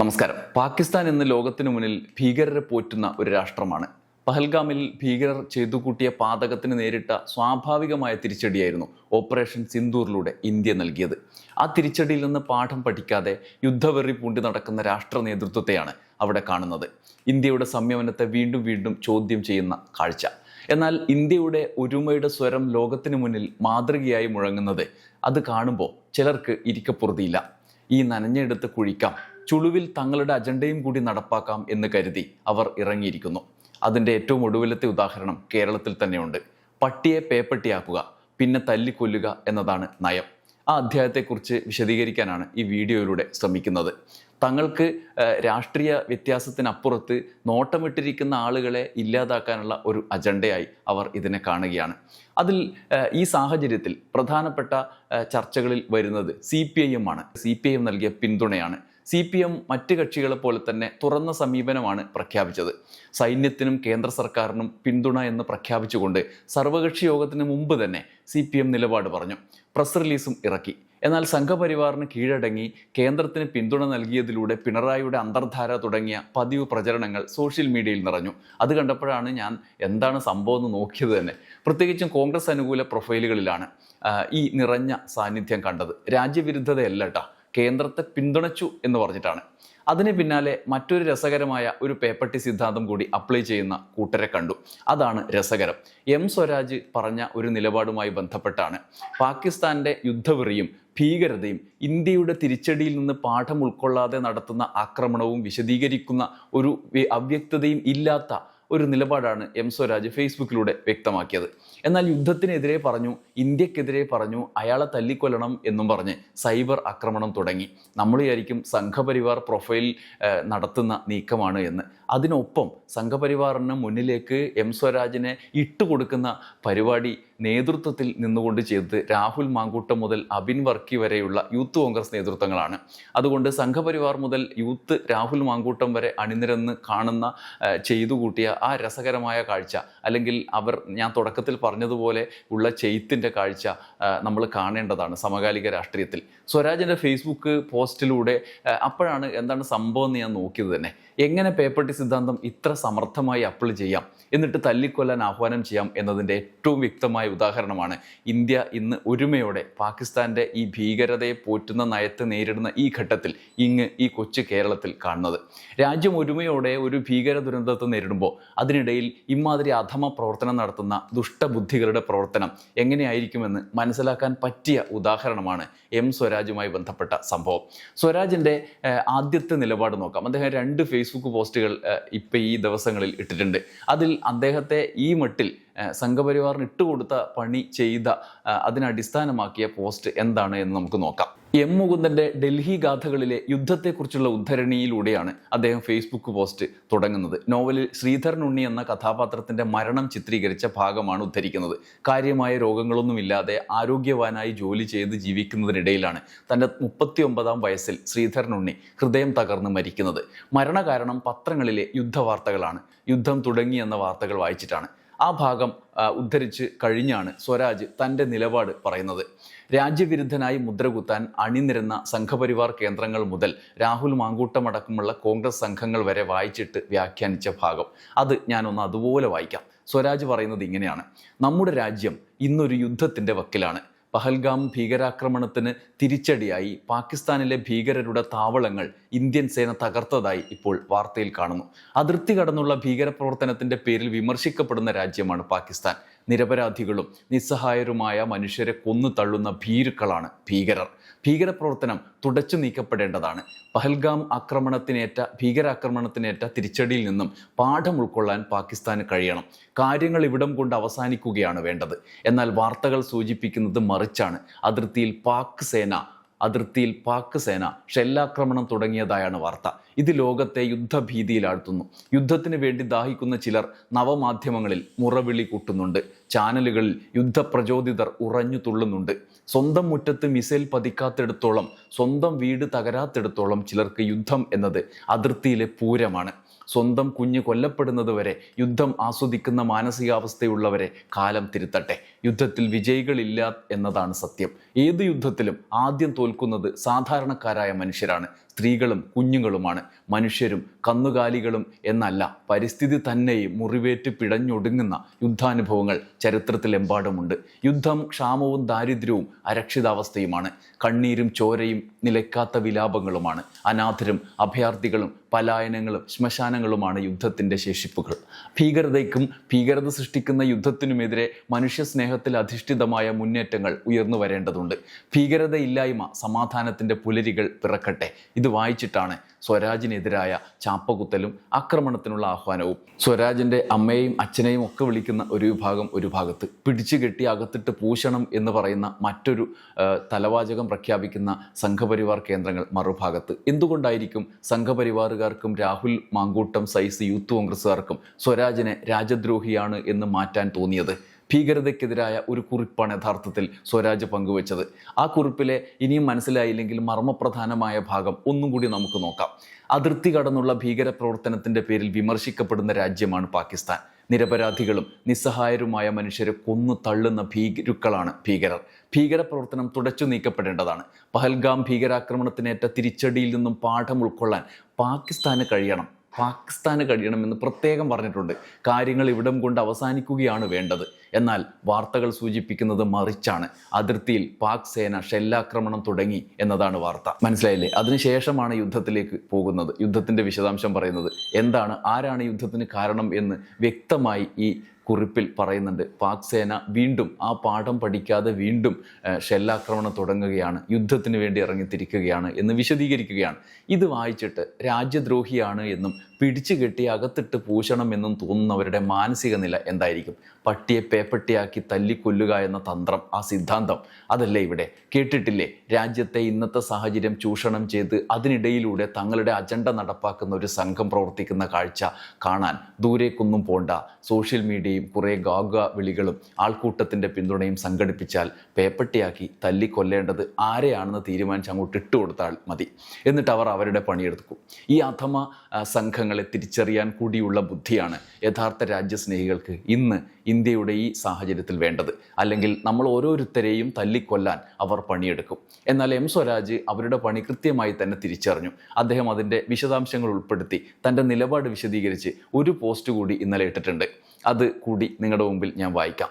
നമസ്കാരം. പാകിസ്ഥാൻ എന്ന ലോകത്തിനു മുന്നിൽ ഭീകരരെ പോറ്റുന്ന ഒരു രാഷ്ട്രമാണ്. പഹൽഗാമിൽ ഭീകരർ ചെയ്തു കൂട്ടിയ പാതകത്തിന് നേരിട്ട സ്വാഭാവികമായ തിരിച്ചടിയായിരുന്നു ഓപ്പറേഷൻ സിന്ദൂറിലൂടെ ഇന്ത്യ നൽകിയത്. ആ തിരിച്ചടിയിൽ നിന്ന് പാഠം പഠിക്കാതെ യുദ്ധവെറി പൂണ്ടി നടക്കുന്ന രാഷ്ട്ര നേതൃത്വത്തെയാണ് അവിടെ കാണുന്നത്. ഇന്ത്യയുടെ സംയമനത്തെ വീണ്ടും വീണ്ടും ചോദ്യം ചെയ്യുന്ന കാഴ്ച. എന്നാൽ ഇന്ത്യയുടെ ഒരുമയുടെ സ്വരം ലോകത്തിനു മുന്നിൽ മാതൃകയായി മുഴങ്ങുന്നത് അത് കാണുമ്പോൾ ചിലർക്ക് ഇരിക്കപ്പുറതിയില്ല. ഈ നനഞ്ഞെടുത്ത് കുഴിക്കാം ചുളുവിൽ തങ്ങളുടെ അജണ്ടയും കൂടി നടപ്പാക്കാം എന്ന് കരുതി അവർ ഇറങ്ങിയിരിക്കുന്നു. അതിന്റെ ഏറ്റവും ഒടുവിലത്തെ ഉദാഹരണം കേരളത്തിൽ തന്നെയുണ്ട്. പട്ടിയെ പേപ്പട്ടിയാക്കുക പിന്നെ തല്ലിക്കൊല്ലുക എന്നതാണ് നയം. ആ അധ്യായത്തെക്കുറിച്ച് വിശദീകരിക്കാനാണ് ഈ വീഡിയോയിലൂടെ ശ്രമിക്കുന്നത്. തങ്ങൾക്ക് രാഷ്ട്രീയ വ്യത്യാസത്തിനപ്പുറത്ത് നോട്ടമിട്ടിരിക്കുന്ന ആളുകളെ ഇല്ലാതാക്കാനുള്ള ഒരു അജണ്ടയായി അവർ ഇതിനെ കാണുകയാണ്. അതിൽ ഈ സാഹചര്യത്തിൽ പ്രധാനപ്പെട്ട ചർച്ചകളിൽ വരുന്നത് സി പി ഐ എം ആണ് സി പി ഐ എം നൽകിയ പിന്തുണയാണ്. സി പി എം മറ്റ് കക്ഷികളെ പോലെ തന്നെ തുറന്ന സമീപനമാണ് പ്രഖ്യാപിച്ചത്. സൈന്യത്തിനും കേന്ദ്ര സർക്കാരിനും പിന്തുണ എന്ന് പ്രഖ്യാപിച്ചുകൊണ്ട് സർവകക്ഷി യോഗത്തിന് മുമ്പ് തന്നെ സി പി എം നിലപാട് പറഞ്ഞു. പ്രസ് റിലീസും ഇറക്കി. എന്നാൽ സംഘപരിവാറിന് കീഴടങ്ങി കേന്ദ്രത്തിന് പിന്തുണ നൽകിയതിലൂടെ പിണറായിയുടെ അന്തർധാര തുടങ്ങിയ പതിവ് പ്രചരണങ്ങൾ സോഷ്യൽ മീഡിയയിൽ നിറഞ്ഞു. അത് കണ്ടപ്പോഴാണ് ഞാൻ എന്താണ് സംഭവം എന്ന് നോക്കിയത് തന്നെ. പ്രത്യേകിച്ചും കോൺഗ്രസ് അനുകൂല പ്രൊഫൈലുകളിലാണ് ഈ നിറഞ്ഞ സാന്നിധ്യം കണ്ടത്. രാജ്യവിരുദ്ധതയല്ല കേട്ടോ കേന്ദ്രത്തെ പിന്തുണച്ചു എന്ന് പറഞ്ഞിട്ടാണ്. അതിന് പിന്നാലെ മറ്റൊരു രസകരമായ ഒരു പേപ്പട്ടി സിദ്ധാന്തം കൂടി അപ്ലൈ ചെയ്യുന്ന കൂട്ടരെ കണ്ടു. അതാണ് രസകരം. എം സ്വരാജ് പറഞ്ഞ ഒരു നിലപാടുമായി ബന്ധപ്പെട്ടാണ്. പാകിസ്ഥാന്റെ യുദ്ധവെറിയും ഭീകരതയും ഇന്ത്യയുടെ തിരിച്ചടിയിൽ നിന്ന് പാഠം ഉൾക്കൊള്ളാതെ നടത്തുന്ന ആക്രമണവും വിശദീകരിക്കുന്ന ഒരു അവ്യക്തതയും ഇല്ലാത്ത ഒരു നിലപാടാണ് എം സ്വരാജ് ഫേസ്ബുക്കിലൂടെ വ്യക്തമാക്കിയത്. എന്നാൽ യുദ്ധത്തിനെതിരെ പറഞ്ഞു ഇന്ത്യക്കെതിരെ പറഞ്ഞു അയാളെ തല്ലിക്കൊല്ലണം എന്നും പറഞ്ഞ് സൈബർ ആക്രമണം തുടങ്ങി. നമ്മൾ വിചാരിക്കും സംഘപരിവാർ പ്രൊഫൈൽ നടത്തുന്ന നീക്കമാണ് എന്ന്. അതിനൊപ്പം സംഘപരിവാറിന് മുന്നിലേക്ക് എം സ്വരാജിനെ ഇട്ടുകൊടുക്കുന്ന പരിപാടി നേതൃത്വത്തിൽ നിന്നുകൊണ്ട് ചെയ്തത് രാഹുൽ മാങ്കൂട്ടം മുതൽ അബിൻ വർക്കി വരെയുള്ള യൂത്ത് കോൺഗ്രസ് നേതൃത്വങ്ങളാണ്. അതുകൊണ്ട് സംഘപരിവാർ മുതൽ യൂത്ത് രാഹുൽ മാങ്കൂട്ടം വരെ അണിനിരന്ന് കാണുന്ന ചെയ്തു കൂട്ടിയ ആ രസകരമായ കാഴ്ച അല്ലെങ്കിൽ അവർ ഞാൻ തുടക്കത്തിൽ പറഞ്ഞതുപോലെ ഉള്ള ചെയ്ത്തിന്റെ കാഴ്ച നമ്മൾ കാണേണ്ടതാണ് സമകാലിക രാഷ്ട്രീയത്തിൽ. സ്വരാജിന്റെ ഫേസ്ബുക്ക് പോസ്റ്റിലൂടെ അപ്പോഴാണ് എന്താണ് സംഭവം എന്ന് ഞാൻ നോക്കിയത് തന്നെ. എങ്ങനെ പേപ്പർട്ടി സിദ്ധാന്തം ഇത്ര സമർത്ഥമായി അപ്ലൈ ചെയ്യാം? എന്നിട്ട് തല്ലിക്കൊല്ലാൻ ആഹ്വാനം ചെയ്യാം എന്നതിന്റെ ഏറ്റവും വ്യക്തമായ ഉദാഹരണമാണ് ഇന്ത്യ ഇന്ന് ഒരുമയോടെ പാകിസ്ഥാന്റെ ഈ ഭീകരതയെ പോറ്റുന്ന നയത്തെ നേരിടുന്ന ഈ ഘട്ടത്തിൽ ഇങ്ങ് ഈ കൊച്ചു കേരളത്തിൽ കാണുന്നത്. രാജ്യം ഒരുമയോടെ ഒരു ഭീകര ദുരന്തത്തെ നേരിടുമ്പോൾ അതിനിടയിൽ ഇമാതിരി അധമ പ്രവർത്തനം നടത്തുന്ന ദുഷ്ടബുദ്ധികളുടെ പ്രവർത്തനം എങ്ങനെയായിരിക്കുമെന്ന് മനസ്സിലാക്കാൻ പറ്റിയ ഉദാഹരണമാണ് എം സ്വരാജുമായി ബന്ധപ്പെട്ട സംഭവം. സ്വരാജിന്റെ ആദ്യത്തെ നിലപാട് നോക്കാം. അദ്ദേഹം രണ്ട് ഫേസ്ബുക്ക് പോസ്റ്റുകൾ ഇപ്പം ഈ ദിവസങ്ങളിൽ ഇട്ടിട്ടുണ്ട്. അതിൽ അദ്ദേഹത്തെ ഈ മട്ടിൽ സംഘപരിവാറിന് ഇട്ടുകൊടുത്ത പണി ചെയ്ത അതിനടിസ്ഥാനമാക്കിയ പോസ്റ്റ് എന്താണ് എന്ന് നമുക്ക് നോക്കാം. എം മുകുന്ദന്റെ ഡൽഹി ഗാഥകളിലെ യുദ്ധത്തെക്കുറിച്ചുള്ള ഉദ്ധരണിയിലൂടെയാണ് അദ്ദേഹം ഫേസ്ബുക്ക് പോസ്റ്റ് തുടങ്ങുന്നത്. നോവലിൽ ശ്രീധരൻ ഉണ്ണി എന്ന കഥാപാത്രത്തിന്റെ മരണം ചിത്രീകരിച്ച ഭാഗമാണ് ഉദ്ധരിക്കുന്നത്. കാര്യമായ രോഗങ്ങളൊന്നുമില്ലാതെ ആരോഗ്യവാനായി ജോലി ചെയ്ത് ജീവിക്കുന്നതിനിടയിലാണ് തന്റെ മുപ്പത്തി ഒമ്പതാം വയസ്സിൽ ശ്രീധരൻ ഉണ്ണി ഹൃദയം തകർന്ന് മരിക്കുന്നത്. മരണകാരണം പത്രങ്ങളിലെ യുദ്ധവാർത്തകളാണ്. യുദ്ധം തുടങ്ങി എന്ന വാർത്തകൾ വായിച്ചിട്ടാണ്. ആ ഭാഗം ഉദ്ധരിച്ച് കഴിഞ്ഞാണ് സ്വരാജ് തന്റെ നിലപാട് പറയുന്നത്. രാജ്യവിരുദ്ധനായി മുദ്രകുത്താൻ അണിനിരുന്ന സംഘപരിവാർ കേന്ദ്രങ്ങൾ മുതൽ രാഹുൽ മാങ്കൂട്ടമടക്കമുള്ള കോൺഗ്രസ് സംഘങ്ങൾ വരെ വായിച്ചിട്ട് വ്യാഖ്യാനിച്ച ഭാഗം. അത് ഞാനൊന്ന് അതുപോലെ വായിക്കാം. സ്വരാജ് പറയുന്നത് ഇങ്ങനെയാണ്. നമ്മുടെ രാജ്യം ഇന്നൊരു യുദ്ധത്തിന്റെ വക്കിലാണ്. പഹൽഗാം ഭീകരാക്രമണത്തിന് തിരിച്ചടിയായി പാകിസ്ഥാനിലെ ഭീകരരുടെ താവളങ്ങൾ ഇന്ത്യൻ സേന തകർത്തതായി ഇപ്പോൾ വാർത്തയിൽ കാണുന്നു. അതിർത്തി കടന്നുള്ള ഭീകരപ്രവർത്തനത്തിന്റെ പേരിൽ വിമർശിക്കപ്പെടുന്ന രാജ്യമാണ് പാകിസ്ഥാൻ. നിരപരാധികളും നിസ്സഹായരുമായ മനുഷ്യരെ കൊന്നു തള്ളുന്ന ഭീരുക്കളാണ് ഭീകരർ. ഭീകരപ്രവർത്തനം തുടച്ചു നീക്കപ്പെടേണ്ടതാണ്. പഹൽഗാം ആക്രമണത്തിനേറ്റ ഭീകരാക്രമണത്തിനേറ്റ തിരിച്ചടിയിൽ നിന്നും പാഠം ഉൾക്കൊള്ളാൻ പാകിസ്ഥാന് കഴിയണം. കാര്യങ്ങൾ ഇവിടം കൊണ്ട് അവസാനിക്കുകയാണ് വേണ്ടത്. എന്നാൽ വാർത്തകൾ സൂചിപ്പിക്കുന്നത് മറിച്ചാണ്. അതിർത്തിയിൽ പാക് സേന അതിർത്തിയിൽ പാക് സേന ഷെല്ലാക്രമണം തുടങ്ങിയതായാണ് വാർത്ത. ഇത് ലോകത്തെ യുദ്ധഭീതിയിലാഴ്ത്തുന്നു. യുദ്ധത്തിന് വേണ്ടി ദാഹിക്കുന്ന ചിലർ നവമാധ്യമങ്ങളിൽ മുറവിളി കൂട്ടുന്നുണ്ട്. ചാനലുകളിൽ യുദ്ധപ്രചോദിതർ ഉറഞ്ഞു തുള്ളുന്നുണ്ട്. സ്വന്തം മുറ്റത്ത് മിസൈൽ പതിക്കാത്തിടത്തോളം സ്വന്തം വീട് തകരാത്തിടത്തോളം ചിലർക്ക് യുദ്ധം എന്നത് അതിർത്തിയിലെ പൂരമാണ്. സ്വന്തം കുഞ്ഞ് കൊല്ലപ്പെടുന്നത് വരെ യുദ്ധം ആസ്വദിക്കുന്ന മാനസികാവസ്ഥയുള്ളവരെ കാലം തിരുത്തട്ടെ. യുദ്ധത്തിൽ വിജയികളില്ല എന്നതാണ് സത്യം. ഏത് യുദ്ധത്തിലും ആദ്യം തോൽക്കുന്നത് സാധാരണക്കാരായ മനുഷ്യരാണ്. സ്ത്രീകളും കുഞ്ഞുങ്ങളുമാണ്. മനുഷ്യരും കന്നുകാലികളും എന്നല്ല. പരിസ്ഥിതി തന്നെയും മുറിവേറ്റ് പിടഞ്ഞൊടുങ്ങുന്ന യുദ്ധാനുഭവങ്ങൾ ചരിത്രത്തിലെമ്പാടുമുണ്ട്. യുദ്ധം ക്ഷാമവും ദാരിദ്ര്യവും അരക്ഷിതാവസ്ഥയുമാണ്. കണ്ണീരും ചോരയും നിലയ്ക്കാത്ത വിലാപങ്ങളുമാണ്. അനാഥരും അഭയാർത്ഥികളും പലായനങ്ങളും ശ്മശാനങ്ങളുമാണ് യുദ്ധത്തിന്റെ ശേഷിപ്പുകൾ. ഭീകരതയ്ക്കും ഭീകരത സൃഷ്ടിക്കുന്ന യുദ്ധത്തിനുമെതിരെ മനുഷ്യ സ്നേഹത്തിൽ അധിഷ്ഠിതമായ മുന്നേറ്റങ്ങൾ ഉയർന്നു വരേണ്ടതുണ്ട് ഭീകരതയില്ലായ്മ സമാധാനത്തിന്റെ പുലരികൾ പിറക്കട്ടെ. ഇത് വായിച്ചിട്ടാണ് സ്വരാജിനെതിരായ ചാപ്പകുത്തലും ആക്രമണത്തിനുള്ള ആഹ്വാനവും. സ്വരാജിന്റെ അമ്മയെയും അച്ഛനെയും ഒക്കെ വിളിക്കുന്ന ഒരു വിഭാഗം ഒരു ഭാഗത്ത് പിടിച്ചു കെട്ടി അകത്തിട്ട് പൂശണം എന്ന് പറയുന്ന മറ്റൊരു തലവാചകം പ്രഖ്യാപിക്കുന്ന സംഘപരിവാർ കേന്ദ്രങ്ങൾ മറുഭാഗത്ത്. എന്തുകൊണ്ടായിരിക്കും സംഘപരിവാറുകാർക്കും രാഹുൽ മാങ്കൂട്ടം സൈസ് യൂത്ത് കോൺഗ്രസ്സുകാർക്കും സ്വരാജിനെ രാജദ്രോഹിയാണ് എന്ന് മാറ്റാൻ തോന്നിയത്? ഭീകരതയ്ക്കെതിരായ ഒരു കുറിപ്പാണ് യഥാർത്ഥത്തിൽ സ്വരാജ് പങ്കുവച്ചത്. ആ കുറിപ്പിലെ ഇനിയും മനസ്സിലായില്ലെങ്കിൽ മർമ്മപ്രധാനമായ ഭാഗം ഒന്നും കൂടി നമുക്ക് നോക്കാം. അതിർത്തി കടന്നുള്ള ഭീകര പ്രവർത്തനത്തിന്റെ പേരിൽ വിമർശിക്കപ്പെടുന്ന രാജ്യമാണ് പാകിസ്ഥാൻ. നിരപരാധികളും നിസ്സഹായരുമായ മനുഷ്യരെ കൊന്നു തള്ളുന്ന ഭീകരുക്കളാണ് ഭീകരർ. ഭീകരപ്രവർത്തനം തുടച്ചു നീക്കപ്പെടേണ്ടതാണ്. പഹൽഗാം ഭീകരാക്രമണത്തിനേറ്റ തിരിച്ചടിയിൽ നിന്നും പാഠം ഉൾക്കൊള്ളാൻ പാകിസ്ഥാന് കഴിയണം. പാകിസ്ഥാന് കഴിയണമെന്ന് പ്രത്യേകം പറഞ്ഞിട്ടുണ്ട്. കാര്യങ്ങൾ ഇവിടം കൊണ്ട് അവസാനിക്കുകയാണ് വേണ്ടത്. എന്നാൽ വാർത്തകൾ സൂചിപ്പിക്കുന്നത് മറിച്ചാണ്. അതിർത്തിയിൽ പാക് സേന ഷെല്ലാക്രമണം തുടങ്ങി എന്നതാണ് വാർത്ത. മനസ്സിലായില്ലേ? അതിനുശേഷമാണ് യുദ്ധത്തിലേക്ക് പോകുന്നത്. യുദ്ധത്തിന്റെ വിശദാംശം പറയുന്നത് എന്താണ്? ആരാണ് യുദ്ധത്തിന് കാരണം എന്ന് വ്യക്തമായി ഈ കുറിപ്പിൽ പറയുന്നുണ്ട്. പാക് സേന വീണ്ടും ആ പാഠം പഠിക്കാതെ വീണ്ടും ഷെല്ലാക്രമണം തുടങ്ങുകയാണ്. യുദ്ധത്തിന് വേണ്ടി ഇറങ്ങിത്തിരിക്കുകയാണ് എന്ന് വിശദീകരിക്കുകയാണ്. ഇത് വായിച്ചിട്ട് രാജ്യദ്രോഹിയാണ് എന്നും പിടിച്ചു കെട്ടി അകത്തിട്ട് പൂശണം എന്നും തോന്നുന്നവരുടെ മാനസിക നില എന്തായിരിക്കും? പട്ടിയെ പേപ്പട്ടിയാക്കി തല്ലിക്കൊല്ലുക എന്ന തന്ത്രം ആ സിദ്ധാന്തം അതല്ലേ ഇവിടെ? കേട്ടിട്ടില്ലേ? രാജ്യത്തെ ഇന്നത്തെ സാഹചര്യം ചൂഷണം ചെയ്ത് അതിനിടയിലൂടെ തങ്ങളുടെ അജണ്ട നടപ്പാക്കുന്ന ഒരു സംഘം പ്രവർത്തിക്കുന്ന കാഴ്ച കാണാൻ. ദൂരേക്കൊന്നും പോണ്ട. സോഷ്യൽ മീഡിയയും കുറേ ഗാഗ വിളികളും ആൾക്കൂട്ടത്തിന്റെ പിന്തുണയും സംഘടിപ്പിച്ചാൽ പേപ്പട്ടിയാക്കി തല്ലിക്കൊല്ലേണ്ടത് ആരെയാണെന്ന് തീരുമാനിച്ച് അങ്ങോട്ട് ഇട്ടുകൊടുത്താൽ മതി. എന്നിട്ട് അവർ അവരുടെ പണിയെടുക്കും. ഈ അഥമ സംഘങ്ങളെ തിരിച്ചറിയാൻ കൂടിയുള്ള ബുദ്ധിയാണ് യഥാർത്ഥ രാജ്യസ്നേഹികൾക്ക് ഇന്ന് ഇന്ത്യയുടെ ഈ സാഹചര്യത്തിൽ വേണ്ടത്. അല്ലെങ്കിൽ നമ്മൾ ഓരോരുത്തരെയും തല്ലിക്കൊല്ലാൻ അവർ പണിയെടുക്കും. എന്നാൽ എം സ്വരാജ് അവരുടെ പണി കൃത്യമായി തന്നെ തിരിച്ചറിഞ്ഞു. അദ്ദേഹം അതിന്റെ വിശദാംശങ്ങൾ ഉൾപ്പെടുത്തി തന്റെ നിലപാട് വിശദീകരിച്ച് ഒരു പോസ്റ്റ് കൂടി ഇന്നലെ ഇട്ടിട്ടുണ്ട്. അത് കൂടി നിങ്ങളുടെ മുമ്പിൽ ഞാൻ വായിക്കാം.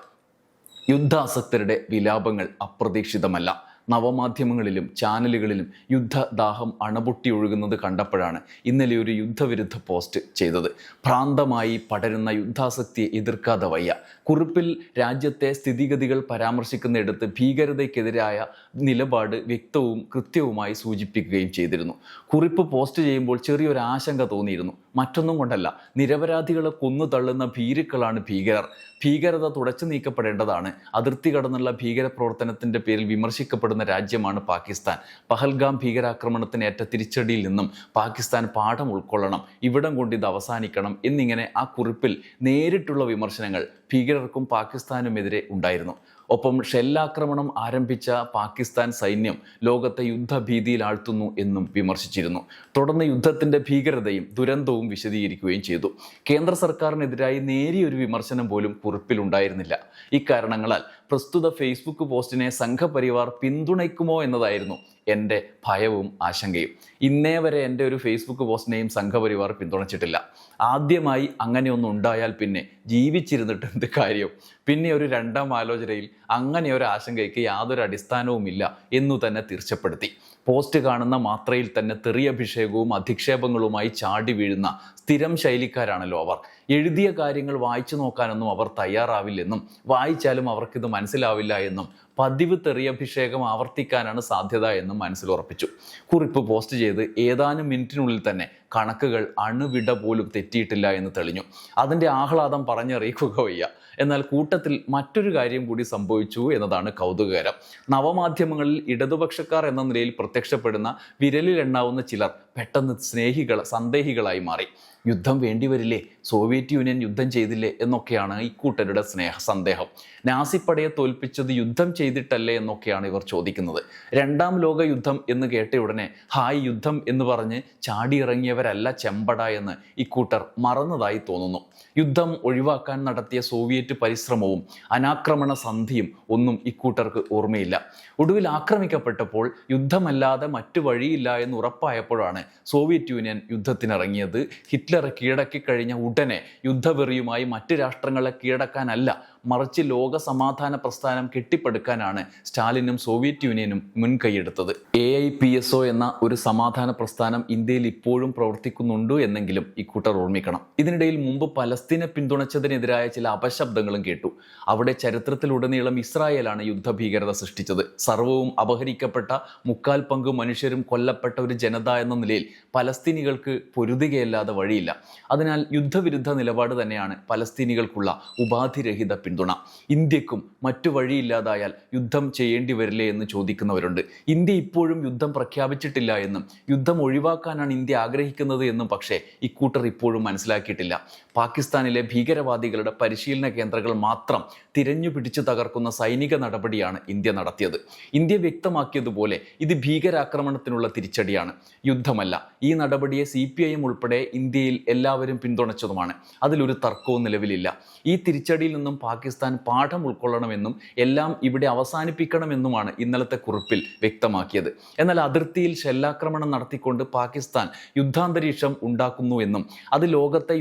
യുദ്ധാസക്തരുടെ വിലാപങ്ങൾ അപ്രതീക്ഷിതമല്ല. നവമാധ്യമങ്ങളിലും ചാനലുകളിലും യുദ്ധദാഹം അണപൊട്ടി ഒഴുകുന്നത് കണ്ടപ്പോഴാണ് ഇന്നലെ ഒരു യുദ്ധവിരുദ്ധ പോസ്റ്റ് ചെയ്തത്. ഭ്രാന്തമായി പടരുന്ന യുദ്ധാസക്തിയെ എതിർക്കാതെ വയ്യ. കുറിപ്പിൽ രാജ്യത്തെ സ്ഥിതിഗതികൾ പരാമർശിക്കുന്നിടത്ത് ഭീകരതയ്ക്കെതിരായ നിലപാട് വ്യക്തവും കൃത്യവുമായി സൂചിപ്പിക്കുകയും ചെയ്തിരുന്നു. കുറിപ്പ് പോസ്റ്റ് ചെയ്യുമ്പോൾ ചെറിയൊരു ആശങ്ക തോന്നിയിരുന്നു. മറ്റൊന്നും കൊണ്ടല്ല. നിരപരാധികളെ കൊന്നു തള്ളുന്ന ഭീരുക്കളാണ് ഭീകരർ. ഭീകരത തുടച്ചു നീക്കപ്പെടേണ്ടതാണ്. അതിർത്തി കടന്നുള്ള ഭീകര പ്രവർത്തനത്തിന്റെ പേരിൽ വിമർശിക്കപ്പെടുന്ന രാജ്യമാണ് പാകിസ്ഥാൻ. പഹൽഗാം ഭീകരാക്രമണത്തിന് ഏറ്റ തിരിച്ചടിയിൽ നിന്നും പാകിസ്ഥാൻ പാഠം ഉൾക്കൊള്ളണം ഇവിടം കൊണ്ട് ഇത് അവസാനിക്കണം എന്നിങ്ങനെ ആ കുറിപ്പിൽ നേരിട്ടുള്ള വിമർശനങ്ങൾ ഭീകരർക്കും പാകിസ്ഥാനുമെതിരെ ഉണ്ടായിരുന്നു. ഒപ്പം ഷെല്ലാക്രമണം ആരംഭിച്ച പാകിസ്ഥാൻ സൈന്യം ലോകത്തെ യുദ്ധഭീതിയിൽ ആഴ്ത്തുന്നു എന്നും വിമർശിച്ചിരുന്നു. തുടർന്ന് യുദ്ധത്തിന്റെ ഭീകരതയും ദുരന്തവും വിശദീകരിക്കുകയും ചെയ്തു. കേന്ദ്ര സർക്കാരിനെതിരായി നേരിയൊരു വിമർശനം പോലും കുറിപ്പിലുണ്ടായിരുന്നില്ല. ഇക്കാരണങ്ങളാൽ പ്രസ്തുത ഫേസ്ബുക്ക് പോസ്റ്റിനെ സംഘപരിവാർ പിന്തുണയ്ക്കുമോ എന്നതായിരുന്നു എന്റെ ഭയവും ആശങ്കയും. ഇന്നേ വരെ എന്റെ ഒരു ഫേസ്ബുക്ക് പോസ്റ്റിനെയും സംഘപരിവാർ പിന്തുണച്ചിട്ടില്ല. ആദ്യമായി അങ്ങനെയൊന്നും ഉണ്ടായാൽ പിന്നെ ജീവിച്ചിരുന്നിട്ട് എന്ത് കാര്യം? പിന്നെ ഒരു രണ്ടാം ആലോചനയിൽ അങ്ങനെ ഒരു ആശങ്കയ്ക്ക് യാതൊരു അടിസ്ഥാനവുമില്ല എന്നു തന്നെ തീർച്ചപ്പെടുത്തി. പോസ്റ്റ് കാണുന്ന മാത്രയിൽ തന്നെ തെറിയഭിഷേകവും അധിക്ഷേപങ്ങളുമായി ചാടി വീഴുന്ന സ്ഥിരം ശൈലിക്കാരാണല്ലോ അവർ. എഴുതിയ കാര്യങ്ങൾ വായിച്ചു നോക്കാനൊന്നും അവർ തയ്യാറാവില്ലെന്നും വായിച്ചാലും അവർക്കിത് മനസ്സിലാവില്ല എന്നും പതിവ് തെറിയഭിഷേകം ആവർത്തിക്കാനാണ് സാധ്യത എന്നും മനസ്സിലുറപ്പിച്ചു കുറിപ്പ് പോസ്റ്റ് ചെയ്ത് ഏതാനും മിനിറ്റിനുള്ളിൽ തന്നെ കണക്കുകൾ അണുവിട പോലും തെറ്റിയിട്ടില്ല എന്ന് തെളിഞ്ഞു. അതിന്റെ ആഹ്ലാദം പറഞ്ഞറിയിക്കുക വയ്യ എന്നാൽ കൂട്ടത്തിൽ മറ്റൊരു കാര്യം കൂടി സംഭവിച്ചു എന്നതാണ് കൗതുകകരം. നവമാധ്യമങ്ങളിൽ ഇടതുപക്ഷക്കാർ എന്ന നിലയിൽ പ്രത്യക്ഷപ്പെടുന്ന വിരലിലെണ്ണാവുന്ന ചിലർ പെട്ടെന്ന് സ്നേഹികൾ സന്ദേഹികളായി മാറി. യുദ്ധം വേണ്ടിവരില്ലേ? സോവിയറ്റ് യൂണിയൻ യുദ്ധം ചെയ്തില്ലേ? എന്നൊക്കെയാണ് ഇക്കൂട്ടരുടെ സ്നേഹ സന്ദേഹം. നാസിപ്പടയെ തോൽപ്പിച്ചത് യുദ്ധം ചെയ്തിട്ടല്ലേ എന്നൊക്കെയാണ് ഇവർ ചോദിക്കുന്നത്. രണ്ടാം ലോക യുദ്ധം എന്ന് കേട്ട ഉടനെ ഹായ് യുദ്ധം എന്ന് പറഞ്ഞ് ചാടിയിറങ്ങിയവർ ഉണ്ടാക്കിയവരല്ല ചെമ്പട എന്ന് ഇക്കൂട്ടർ മറന്നതായി തോന്നുന്നു. യുദ്ധം ഒഴിവാക്കാൻ നടത്തിയ സോവിയറ്റ് പരിശ്രമവും അനാക്രമണ സന്ധിയും ഒന്നും ഇക്കൂട്ടർക്ക് ഓർമ്മയില്ല. ഒടുവിൽ ആക്രമിക്കപ്പെട്ടപ്പോൾ യുദ്ധമല്ലാതെ മറ്റു വഴിയില്ല എന്ന് ഉറപ്പായപ്പോഴാണ് സോവിയറ്റ് യൂണിയൻ യുദ്ധത്തിനിറങ്ങിയത്. ഹിറ്റ്ലർ കീഴടക്കി കഴിഞ്ഞ ഉടനെ യുദ്ധവെറിയുമായി മറ്റു രാഷ്ട്രങ്ങളെ കീഴടക്കാനല്ല മറിച്ച് ലോക സമാധാന പ്രസ്ഥാനം കെട്ടിപ്പടുക്കാനാണ് സ്റ്റാലിനും സോവിയറ്റ് യൂണിയനും മുൻകൈയെടുത്തത്. A I P S O എന്ന ഒരു സമാധാന പ്രസ്ഥാനം ഇന്ത്യയിൽ ഇപ്പോഴും പ്രവർത്തിക്കുന്നുണ്ട് എന്നെങ്കിലും ഇക്കൂട്ടർ ഓർമ്മിക്കണം. ഇതിനിടയിൽ മുമ്പ് പലസ്തീനെ പിന്തുണച്ചതിനെതിരായ ചില അപശബ്ദങ്ങളും കേട്ടു. അവിടെ ചരിത്രത്തിലുടനീളം ഇസ്രായേലാണ് യുദ്ധഭീകരത സൃഷ്ടിച്ചത്. സർവവും അപഹരിക്കപ്പെട്ട മുക്കാൽ പങ്ക് മനുഷ്യരും കൊല്ലപ്പെട്ട ഒരു ജനത എന്ന നിലയിൽ പലസ്തീനികൾക്ക് പൊരുതുകയല്ലാതെ വഴിയില്ല. അതിനാൽ യുദ്ധവിരുദ്ധ നിലപാട് തന്നെയാണ് പലസ്തീനികൾക്കുള്ള ഉപാധിരഹിത പിന്തുണ. ഇന്ത്യക്കും മറ്റു വഴിയില്ലാതായാൽ യുദ്ധം ചെയ്യേണ്ടി വരില്ലേ എന്ന് ചോദിക്കുന്നവരുണ്ട്. ഇന്ത്യ ഇപ്പോഴും യുദ്ധം പ്രഖ്യാപിച്ചിട്ടില്ല എന്നും യുദ്ധം ഒഴിവാക്കാനാണ് ഇന്ത്യ ആഗ്രഹിക്കുന്നത് എന്നും പക്ഷേ ഇക്കൂട്ടർ ഇപ്പോഴും മനസ്സിലാക്കിയിട്ടില്ല. പാകിസ്ഥാനിലെ ഭീകരവാദികളുടെ പരിശീലന കേന്ദ്രങ്ങൾ മാത്രം തിരഞ്ഞു പിടിച്ചു തകർക്കുന്ന സൈനിക നടപടിയാണ് ഇന്ത്യ നടത്തിയത്. ഇന്ത്യ വ്യക്തമാക്കിയതുപോലെ ഇത് ഭീകരാക്രമണത്തിനുള്ള തിരിച്ചടിയാണ്. യുദ്ധമല്ല ഈ നടപടിയെ സി പി ഐ എം ഉൾപ്പെടെ ഇന്ത്യയിൽ എല്ലാവരും പിന്തുണച്ചതുമാണ്. അതിലൊരു തർക്കവും നിലവിലില്ല. ഈ തിരിച്ചടിയിൽ നിന്നും പാകിസ്ഥാൻ പാഠം ഉൾക്കൊള്ളണമെന്നും എല്ലാം ഇവിടെ അവസാനിപ്പിക്കണമെന്നുമാണ് ഇന്നലത്തെ കുറിപ്പിൽ വ്യക്തമാക്കിയത്. എന്നാൽ അതിർത്തിയിൽ ഷെല്ലാക്രമണം നടത്തിക്കൊണ്ട് പാകിസ്ഥാൻ യുദ്ധാന്തരീക്ഷം ഉണ്ടാക്കുന്നു എന്നും അത് ലോകത്തെ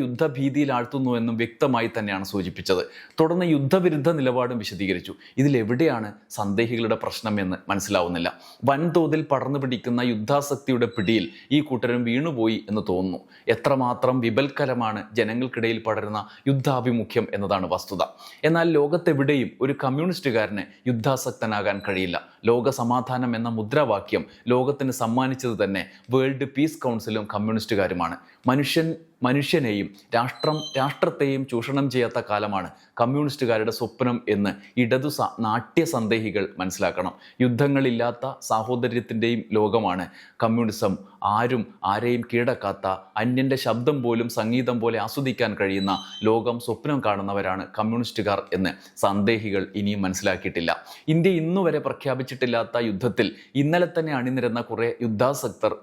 യുദ്ധഭീതിയിലാഴ്ത്തുന്നുവെന്നും വ്യക്തമായി തന്നെയാണ് സൂചിപ്പിച്ചത്. തുടർന്ന് യുദ്ധവിരുദ്ധ നിലപാടും വിശദീകരിച്ചു. ഇതിലെവിടെയാണ് സന്ദേഹികളുടെ പ്രശ്നം എന്ന് മനസ്സിലാവുന്നില്ല. വൻതോതിൽ പടർന്നു പിടിക്കുന്ന യുദ്ധാസക്തിയുടെ പിടിയിൽ ഈ കൂട്ടരും വീണുപോയി എന്ന് തോന്നുന്നു. എത്രമാത്രം വിപൽക്കരമാണ് ജനങ്ങൾക്കിടയിൽ പടരുന്ന യുദ്ധാഭിമുഖ്യം എന്നതാണ് വസ്തുത. എന്നാൽ ലോകത്തെവിടെയും ഒരു കമ്മ്യൂണിസ്റ്റുകാരന് യുദ്ധാസക്തനാകാൻ കഴിയില്ല. ലോക സമാധാനം എന്ന മുദ്രാവാക്യം ലോകത്തിന് സമ്മാനിച്ചത് തന്നെ വേൾഡ് പീസ് കൗൺസിലും കമ്മ്യൂണിസ്റ്റുകാരുമാണ്. മനുഷ്യൻ മനുഷ്യനെയും രാഷ്ട്രം രാഷ്ട്രത്തെയും ചൂഷണം ചെയ്യാത്ത കാലമാണ് കമ്മ്യൂണിസ്റ്റുകാരുടെ സ്വപ്നം എന്ന് ഇടതു നാട്യ സന്ദേഹികൾ മനസ്സിലാക്കണം. യുദ്ധങ്ങളില്ലാത്ത സാഹോദര്യത്തിന്റെയും ലോകമാണ് കമ്മ്യൂണിസം. ആരും ആരെയും കീഴടക്കാത്ത അന്യന്റെ ശബ്ദം പോലും സംഗീതം പോലെ ആസ്വദിക്കാൻ കഴിയുന്ന ലോകം സ്വപ്നം കാണുന്നവരാണ് കമ്മ്യൂണിസ്റ്റുകാർ എന്ന് സന്ദേഹികൾ ഇനിയും മനസ്സിലാക്കിയിട്ടില്ല. ഇന്ത്യ ഇന്നുവരെ പ്രഖ്യാപിച്ചിട്ടില്ലാത്ത യുദ്ധത്തിൽ ഇന്നലെ തന്നെ അണിനിരന്ന കുറേ യുദ്ധാസക്തർ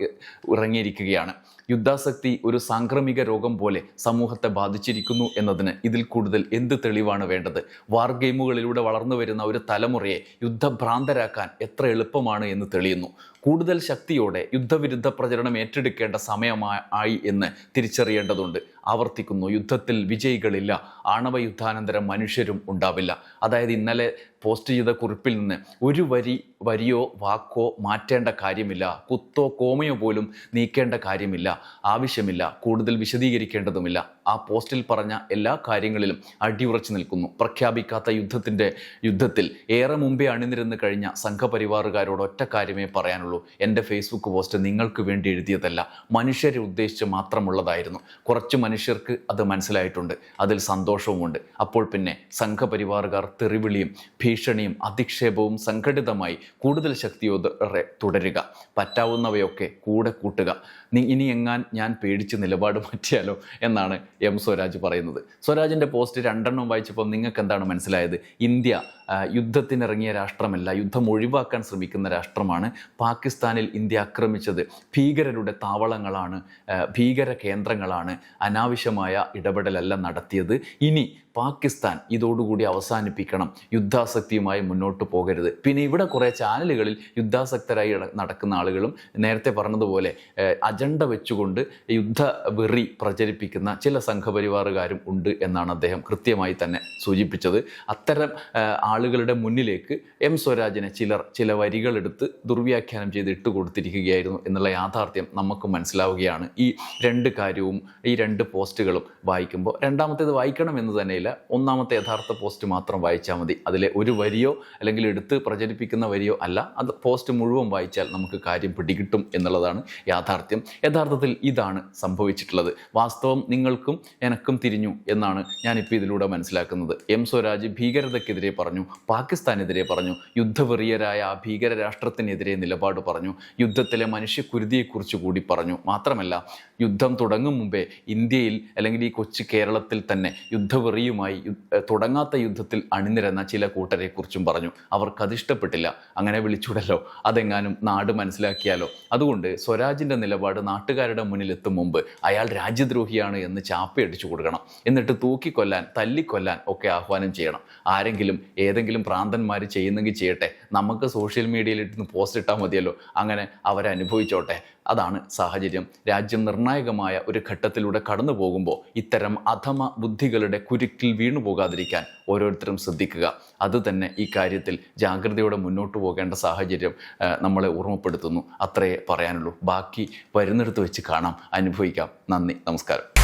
ഇറങ്ങിയിരിക്കുകയാണ്. യുദ്ധാസക്തി ഒരു സാംക്രമിക രോഗം പോലെ സമൂഹത്തെ ബാധിച്ചിരിക്കുന്നു എന്നതിന് ഇതിൽ കൂടുതൽ എന്ത് തെളിവാണ് വേണ്ടത്. വാർ ഗെയിമുകളിലൂടെ വളർന്നു വരുന്ന ഒരു തലമുറയെ യുദ്ധഭ്രാന്തരാക്കാൻ എത്ര എളുപ്പമാണ് എന്ന് തെളിയുന്നു. കൂടുതൽ ശക്തിയോടെ യുദ്ധവിരുദ്ധ പ്രചരണം ഏറ്റെടുക്കേണ്ട സമയമായി എന്ന് തിരിച്ചറിയേണ്ടതുണ്ട്. ആവർത്തിക്കുന്നു യുദ്ധത്തിൽ വിജയികളില്ല ആണവ യുദ്ധാനന്തരം മനുഷ്യരും ഉണ്ടാവില്ല. അതായത് ഇന്നലെ പോസ്റ്റ് ചെയ്ത കുറിപ്പിൽ നിന്ന് ഒരു വരി വരിയോ വാക്കോ മാറ്റേണ്ട കാര്യമില്ല കുത്തോ കോമയോ പോലും നീക്കേണ്ട കാര്യമില്ല ആവശ്യമില്ല കൂടുതൽ വിശദീകരിക്കേണ്ടതുമില്ല. ആ പോസ്റ്റിൽ പറഞ്ഞ എല്ലാ കാര്യങ്ങളിലും അടിയുറച്ചു നിൽക്കുന്നു. പ്രഖ്യാപിക്കാത്ത യുദ്ധത്തിന്റെ യുദ്ധത്തിൽ ഏറെ മുമ്പേ അണിനിരന്ന് കഴിഞ്ഞ സംഘപരിവാറുകാരോട് ഒറ്റ കാര്യമേ പറയാനുള്ളൂ. എന്റെ ഫേസ്ബുക്ക് പോസ്റ്റ് നിങ്ങൾക്ക് വേണ്ടി എഴുതിയതല്ല. മനുഷ്യരെ ഉദ്ദേശിച്ച് മാത്രമുള്ളതായിരുന്നു. കുറച്ച് മനുഷ്യർക്ക് അത് മനസ്സിലായിട്ടുണ്ട്. അതിൽ സന്തോഷവുമുണ്ട്. അപ്പോൾ പിന്നെ സംഘപരിവാറുകാർ തെറിവിളിയും ഭീഷണിയും അധിക്ഷേപവും സംഘടിതമായി കൂടുതൽ ശക്തിയോടെ തുടരുക. പറ്റാവുന്നവയൊക്കെ കൂടെ കൂട്ടുക. ഇനി എങ്ങാൻ ഞാൻ പേടിച്ച് നിലപാട് മാറ്റിയാലോ? എന്നാണ് എം സ്വരാജ് പറയുന്നത്. സ്വരാജിന്റെ പോസ്റ്റ് രണ്ടെണ്ണം വായിച്ചപ്പോൾ നിങ്ങൾക്ക് എന്താണ് മനസ്സിലായത്? ഇന്ത്യ യുദ്ധത്തിനിറങ്ങിയ രാഷ്ട്രമല്ല യുദ്ധം ഒഴിവാക്കാൻ ശ്രമിക്കുന്ന രാഷ്ട്രമാണ് പാകിസ്ഥാനിൽ ഇന്ത്യ ആക്രമിച്ചത്. ഭീകരരുടെ താവളങ്ങളാണ് ഭീകര കേന്ദ്രങ്ങളാണ് അനാവശ്യമായ ഇടപെടലല്ല നടത്തിയത്. ഇനി പാകിസ്ഥാൻ ഇതോടുകൂടി അവസാനിപ്പിക്കണം. യുദ്ധാസക്തിയുമായി മുന്നോട്ട് പോകരുത്. പിന്നെ ഇവിടെ കുറേ ചാനലുകളിൽ യുദ്ധാസക്തരായി നടക്കുന്ന ആളുകളും നേരത്തെ പറഞ്ഞതുപോലെ അജണ്ട വെച്ചുകൊണ്ട് യുദ്ധ വെറി പ്രചരിപ്പിക്കുന്ന ചില സംഘപരിവാറുകാരും ഉണ്ട് എന്നാണ് അദ്ദേഹം കൃത്യമായി തന്നെ സൂചിപ്പിച്ചത്. അത്തരം ആളുകളുടെ മുന്നിലേക്ക് എം സ്വരാജിനെ ചിലർ ചില വരികളെടുത്ത് ദുർവ്യാഖ്യാനം ചെയ്ത് ഇട്ട് കൊടുത്തിരിക്കുകയായിരുന്നു എന്നുള്ള യാഥാർത്ഥ്യം നമുക്ക് മനസ്സിലാവുകയാണ്. ഈ രണ്ട് കാര്യവും ഈ രണ്ട് പോസ്റ്റുകളും വായിക്കുമ്പോൾ രണ്ടാമത്തേത് വായിക്കണം എന്ന് തന്നെയില്ല ഒന്നാമത്തെ യഥാർത്ഥ പോസ്റ്റ് മാത്രം വായിച്ചാൽ മതി. അതിലെ ഒരു വരിയോ അല്ലെങ്കിൽ എടുത്ത് പ്രചരിപ്പിക്കുന്ന വരിയോ അല്ല. അത് പോസ്റ്റ് മുഴുവൻ വായിച്ചാൽ നമുക്ക് കാര്യം പിടികിട്ടും എന്നുള്ളതാണ് യാഥാർത്ഥ്യം. യഥാർത്ഥത്തിൽ ഇതാണ് സംഭവിച്ചിട്ടുള്ളത്. വാസ്തവം നിങ്ങൾക്കും എനക്കും തിരിഞ്ഞു എന്നാണ് ഞാനിപ്പോൾ ഇതിലൂടെ മനസ്സിലാക്കുന്നത്. എം സ്വരാജ് ഭീകരതയ്ക്കെതിരെ പറഞ്ഞു. പാകിസ്ഥാനെതിരെ പറഞ്ഞു. യുദ്ധവെറിയരായ ആ ഭീകര രാഷ്ട്രത്തിനെതിരെ നിലപാട് പറഞ്ഞു. യുദ്ധത്തിലെ മനുഷ്യക്കുരുതിയെക്കുറിച്ച് കൂടി പറഞ്ഞു. മാത്രമല്ല യുദ്ധം തുടങ്ങും മുമ്പേ ഇന്ത്യയിൽ അല്ലെങ്കിൽ ഈ കൊച്ചു കേരളത്തിൽ തന്നെ യുദ്ധവെറിയുമായി യു- തുടങ്ങാത്ത യുദ്ധത്തിൽ അണിനിരന്ന ചില കൂട്ടരെക്കുറിച്ചും പറഞ്ഞു. അവർക്കത് ഇഷ്ടപ്പെട്ടില്ല അങ്ങനെ വിളിച്ചുടല്ലോ അതെങ്ങാനും നാട് മനസ്സിലാക്കിയാലോ? അതുകൊണ്ട് സ്വരാജിന്റെ നിലപാട് നാട്ടുകാരുടെ മുന്നിലെത്തും മുമ്പ് അയാൾ രാജ്യദ്രോഹിയാണ് എന്ന് ചാപ്പയടിച്ചു കൊടുക്കണം. എന്നിട്ട് തൂക്കിക്കൊല്ലാൻ തല്ലിക്കൊല്ലാൻ ഒക്കെ ആഹ്വാനം ചെയ്യണം. ആരെങ്കിലും ഏതെങ്കിലും പ്രാന്തന്മാർ ചെയ്യുന്നെങ്കിൽ ചെയ്യട്ടെ. നമുക്ക് സോഷ്യൽ മീഡിയയിൽ ഇട്ട് പോസ്റ്റ് ഇട്ടാൽ മതിയല്ലോ. അങ്ങനെ അവരനുഭവിച്ചോട്ടെ. അതാണ് സാഹചര്യം. രാജ്യം നിർണായകമായ ഒരു ഘട്ടത്തിലൂടെ കടന്നു പോകുമ്പോൾ ഇത്തരം അധമ ബുദ്ധികളുടെ കുരുക്കിൽ വീണു പോകാതിരിക്കാൻ ഓരോരുത്തരും ശ്രദ്ധിക്കുക. അതുതന്നെ ഈ കാര്യത്തിൽ ജാഗ്രതയോടെ മുന്നോട്ട് പോകേണ്ട സാഹചര്യം നമ്മളെ ഓർമ്മപ്പെടുത്തുന്നു. അത്രയേ പറയാനുള്ളൂ. ബാക്കി വരുന്നിടത്ത് വെച്ച് കാണാം. അനുഭവിക്കാം. നന്ദി. നമസ്കാരം.